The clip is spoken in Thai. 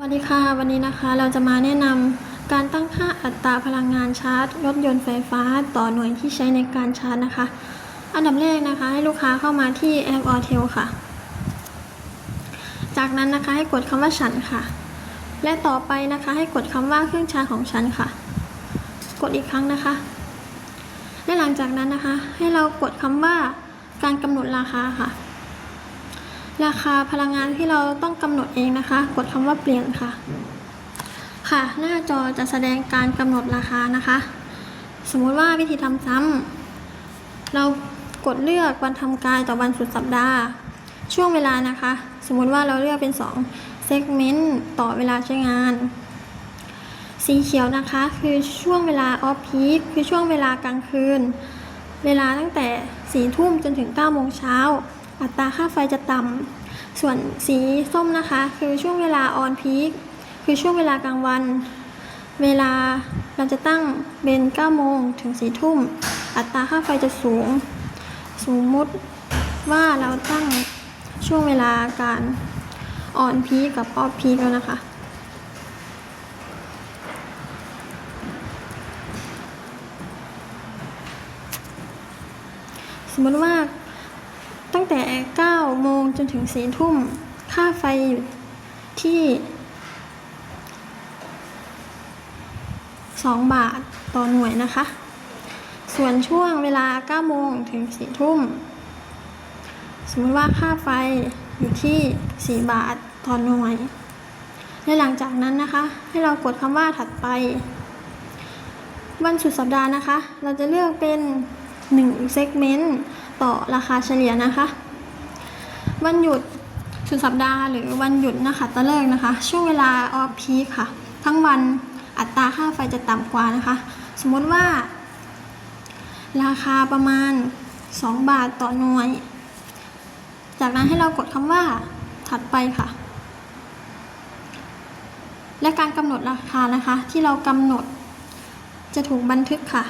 สวัสดีค่ะ วันนี้นะคะเราจะมาแนะนำการตั้งค่าอัตราพลังงานชาร์จ รถยนต์ไฟฟ้าต่อหน่วยที่ใช้ในการชาร์จนะคะ อันดับแรกนะคะ ให้ลูกค้าเข้ามาที่แอป a อ t e l ค่ะ จากนั้นนะคะให้กดคำว่าฉันค่ะ และต่อไปนะคะให้กดคำว่าเครื่องชาร์จของฉันค่ะ กดอีกครั้งนะคะ และหลังจากนั้นนะคะ ให้เรากดคำว่าการกำหนดราคาค่ะ ราคาพลังงานที่เราต้องกำหนดเองนะคะ กดคำว่าเปลี่ยนค่ะ ค่ะ หน้าจอจะแสดงการกำหนดราคานะคะ สมมุติว่าวิธีทำซ้ำเรากดเลือกวันทำการต่อวันสุดสัปดาห์ ช่วงเวลานะคะ สมมุติว่าเราเลือกเป็น2เซกเมนต์ต่อเวลาใช้งาน สีเขียวนะคะ คือช่วงเวลาออฟพีคคือช่วงเวลากลางคืน เวลาตั้งแต่4ี่ทุ่มจนถึง9โมงเช้า อัตราค่าไฟจะต่ำส่วนสีส้มนะคะ คือช่วงเวลาออนพีคคือช่วงเวลากลางวัน เวลาเราจะตั้งเป็น9โมงถึง4ทุ่ม อัตราค่าไฟจะสูง สมมุติว่าเราตั้งช่วงเวลาการออนพีคกับออฟพีคแล้วนะคะสมมติว่า ตั้งแต่ 9 โมงจนถึง 4 ทุ่ม ค่าไฟอยู่ที่ 2 บาทต่อหน่วยนะคะ ส่วนช่วงเวลา 9 โมงถึง 4 ทุ่ม สมมติว่าค่าไฟอยู่ที่ 4 บาทต่อหน่วย และหลังจากนั้นนะคะ ให้เรากดคำว่าถัดไป วันสุดสัปดาห์นะคะ เราจะเลือกเป็น 1 segment ต่อราคาเฉลี่ยนะคะ วันหยุดสุดสัปดาห์หรือวันหยุดนะคะตะเลิกนะคะ ช่วงเวลาออฟพีคค่ะ ทั้งวันอัตราค่าไฟจะต่ำกว่านะคะ สมมติว่า ราคาประมาณ 2 บาทต่อหน่วย จากนั้นให้เรากดคำว่าถัดไปค่ะ และการกำหนดราคานะคะ ที่เรากำหนดจะถูกบันทึกค่ะ